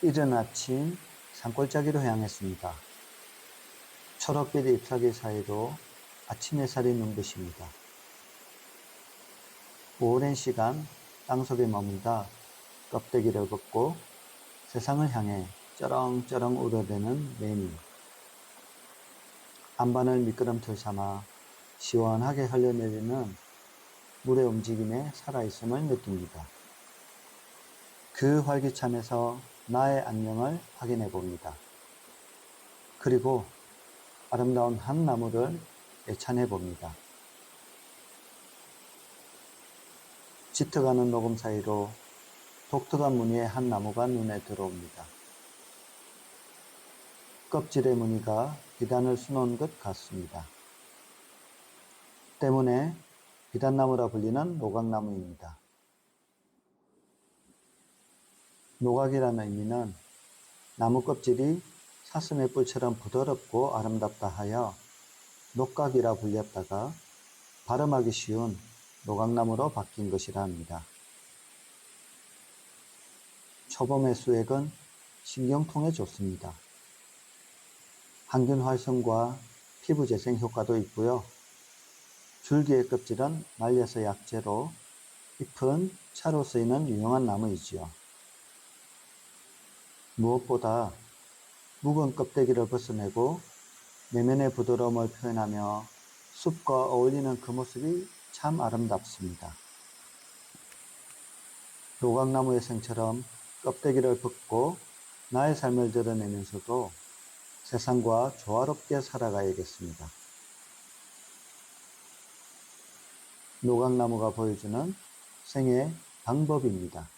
이른 아침 산골짜기로 향했습니다. 초록빛 잎사귀 사이로 아침 햇살이 눈부십니다. 오랜 시간 땅속에 머물다 껍데기를 벗고 세상을 향해 쩌렁쩌렁 우러대는 매미. 안반을 미끄럼틀 삼아 시원하게 흘러내리는 물의 움직임에 살아있음을 느낍니다. 그 활기참에서 나의 안녕을 확인해 봅니다. 그리고 아름다운 한 나무를 애찬해 봅니다. 짙어가는 녹음 사이로 독특한 무늬의 한 나무가 눈에 들어옵니다. 껍질의 무늬가 비단을 수놓은 것 같습니다. 때문에 비단나무라 불리는 노각나무입니다. 노각이라는 의미는 나무 껍질이 사슴의 뿔처럼 부드럽고 아름답다 하여 녹각이라 불렸다가 발음하기 쉬운 노각나무로 바뀐 것이라 합니다. 초봄의 수액은 신경통에 좋습니다. 항균 활성과 피부 재생 효과도 있고요. 줄기의 껍질은 말려서 약재로 잎은 차로 쓰이는 유용한 나무이지요. 무엇보다 묵은 껍데기를 벗어내고 내면의 부드러움을 표현하며 숲과 어울리는 그 모습이 참 아름답습니다. 노각나무의 생처럼 껍데기를 벗고 나의 삶을 드러내면서도 세상과 조화롭게 살아가야겠습니다. 노각나무가 보여주는 생의 방법입니다.